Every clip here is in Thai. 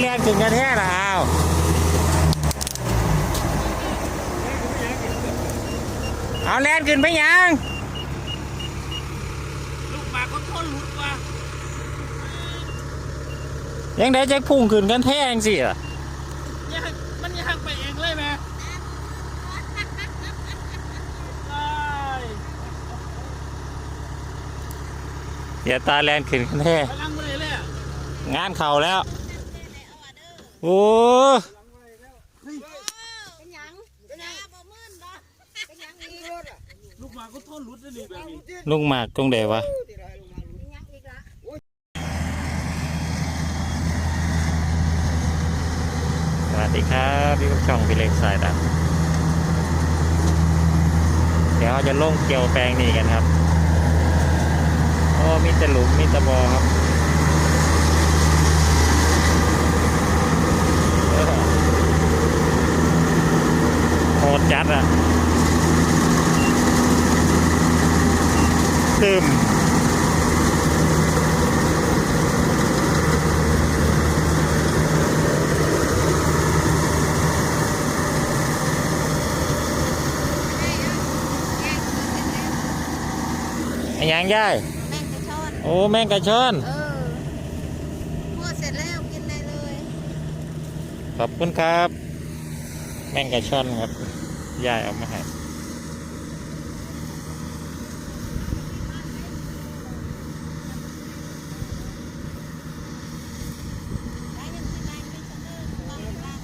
แรงขึ้นกันแท้ละอ้าวเอาแรงขึ้นไปยัง ลูกหมาก็ทนหลุดว่ะยังได้จะพุ่งขึ้นกันแท้งสิอะยังมันยังไปเองเลยแม่ได้เดี๋ยวตาแรงขึ้นกันแท้ไปลังเลยเลยอะงานเข่าแล้ว โอ้เป็นหยังเป็นหยังบ่มื่นบ่เป็นหยังอีกลูกหมาก็ทนหลุดได้ดีแบบนี้ลุงหมากตรงเดวะเป็นหยังอีกละสวัสดีครับพี่กับช่องพี่เล็กสายดับเดี๋ยวเราจะลงเกี่ยวแปลงนี่กันครับโอ้มีแต่หลุมมีแต่บอครับเออโห ดจัดอะตึมไอ้หยังย่ายแม่งกระชอนโอ้แมงกระชอนเออพอเสร็จแล้วกินได้เลย ขอบคุณครับ แมงกระชอนครับ ยายเอามาให้ ได้ยังสิได้ไม่เสนอวางวาง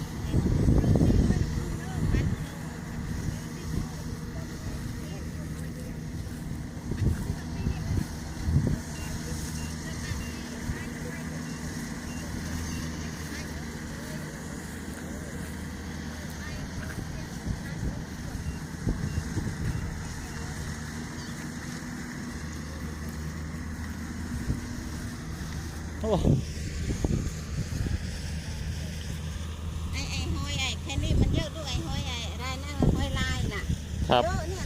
โอ้ไอ้ไอ้ห้อยไอ้แค่นี้มันเยอะด้วยไอ้ห้อยไอ้ไรนั่นห้อยลายน่ะครับเยอะเนี่ย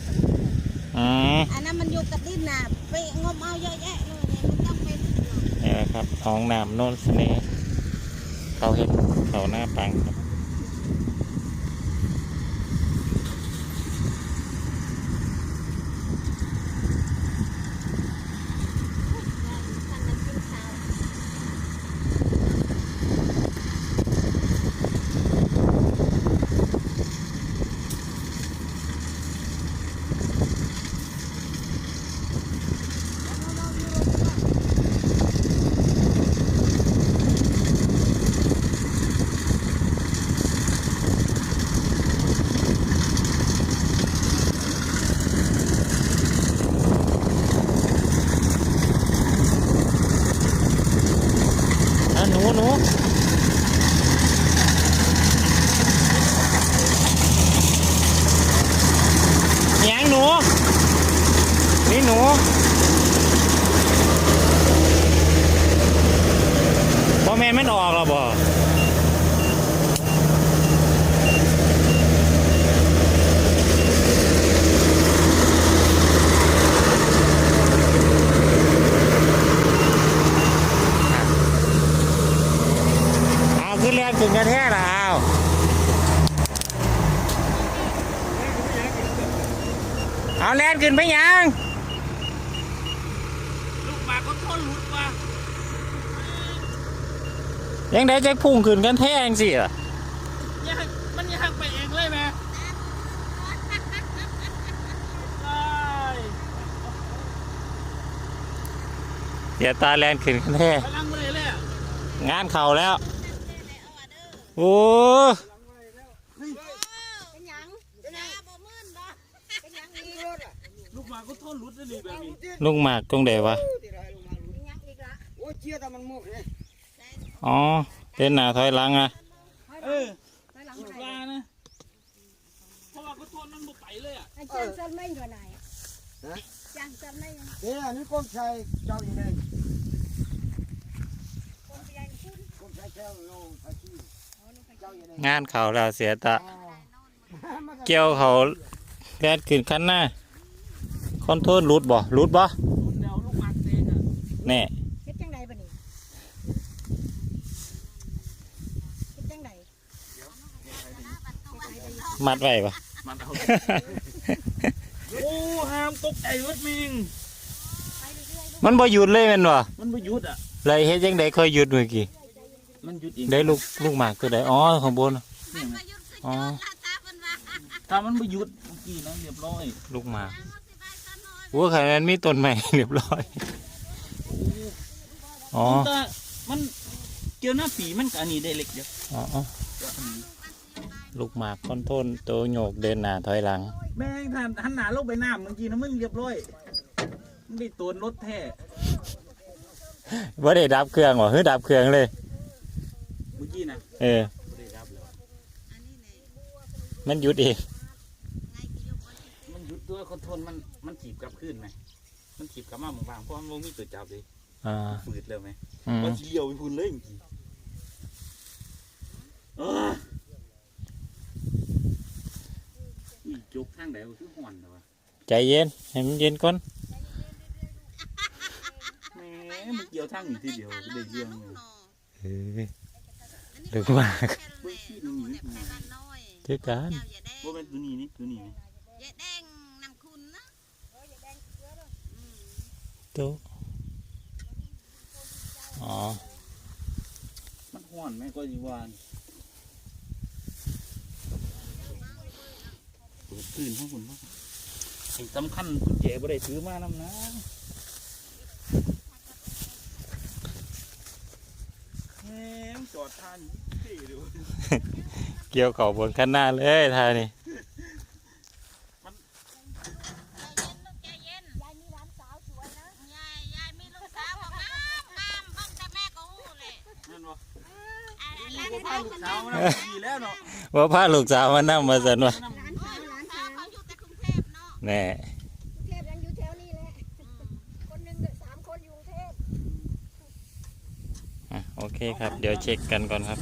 อืมอันนั้นมันอยู่กับดินน่ะไปงมเอาเยอะแยะเลยเนี่ยมันต้องเป็นนี่แหละครับห้องน้ำโน่นเสน่ห์เขาเห็นเขาหน้าปังครับ หนูหนูหยังหนู นี่หนูพ่อแม่ไม่ออกแล้วบ่ เอาขึ้นแรงขึ้นกันแท้ละเอา เอาแรงขึ้นไปยัง ลูกหมาก็ทนหลุดว่ะยังได้จะพุ่งขึ้นกันแท้งสิอะยังมันยังไปเองเลยแม่ได้เดี๋ยวตาแรงขึ้นกันแท้ไปลังเลยเลยอะงานเข่าแล้ว โอ้ เป็นหยังเป็นหยังบ่มื่นบ่เป็นหยังอีก ลูกห มาก็ทนหลุดได้ดีแบบนี้ลุงหมากตรงเดวะเป็นหยังอีกละโอ้ยเชี่ยแต่มันมุกเลยอ๋อเต้นหน้าถอยหลังอะเออไปหลังลูกไหนปลานะเพราะว่าก็ทนมันบ่ไปเลยอะไอ้จางจันไม่อยู่ไหนจางจันไม่ยังเดี๋ยวนี่ก้มใส่เจ้าอยู่ไหนคนไปยังคุณก้มใส่เจ้าโลภาชีเจ้าอยู่ไหนงานเข่าแล้วเสียตาเกี่ยวเขาแรงขึ้นคันหน้า คอนโทรลรูดบ่รูดบ่แน่เฮ็ดจังไดบ่นี่เฮ็ดจังไดมัดไว้บ่มัดเอาโอ้ห้ามตกใจวัดมิงมันบ่หยุดเลยแม่นบ่มันบ่หยุดอะเลยเฮ็ดจังไดค่อยหยุดเมื่อกี้มันหยุดอีกได้ลูกลูกหมากตัวใดอ๋อข้างบนอ๋อถ้ามันบ่หยุดเมื่อกี้นั่ะเรียบร้อยลูกหมาก โอ้ขนาดนั้นมีต้นใหม่เรียบร้อย อ๋อ มันก็มันเกี่ยวหน้าปีมันก็อันนี้ได้เล็กเดียวอ๋ออ๋อลูกหมากคอนโทนตัวโยกเดินหน้าถอยหลัง แม่งท่านหันหน้าลงไปน้ำเมื่อกี้นะมึงเรียบร้อยมันได้ตัวรถแท้ว่าได้ดับเครื่องวะเฮ้ยดับเครื่องเลย เมื่อกี้นะเออ บ่ได้รับแล้วอันนี้เลยมันหยุดเองไงที่ยกเอาสิมันหยุดตัวคอนโทรลมัน มันถีบกลับขึ้นไหมมันถีบกลับมาบางๆเพราะมันบ่มีตัวจับเลยอ่าฝืดเลยไหมอืมมันเลี้ยวไปพุ่นเลยเมื่อกี้เอออีจกทางไหนวะคือห่อนเหรอวะใจเย็นให้มันเย็นก่อนแหมมันเกี่ยวทางอยู่ทีเดียวได้เรื่องเลยเออลูกหมาก เบิ่งขี้นี่นี่แค่บ้านน้อยเจอกันเจ้าอย่าแดงว่าเป็นตัวนี้นี่ตัวนี้นี่อย่าแดงนำคุณนะอืม โตะอ๋อ มันห่อนไหมก็ยีวานเปิดตื่นข้างบนพ่อไอ้สำคัญกุญแจบ่ได้ถือมานำนะแหมจอดทานเท่เลยเกี่ยวเข่าบนข้างหน้าเลยท่านี่ ว่าพาลูกสาวมานั่งมาสันวะหลานสาวหลานสาวเขาอยู่แต่กรุงเทพเนาะแน่กรุงเทพยังอยู่แถวนี้แหละคนหนึ่งสามคนอยู่กรุงเทพอะโอเคครับ เดี๋ยวเช็คกันก่อนครับ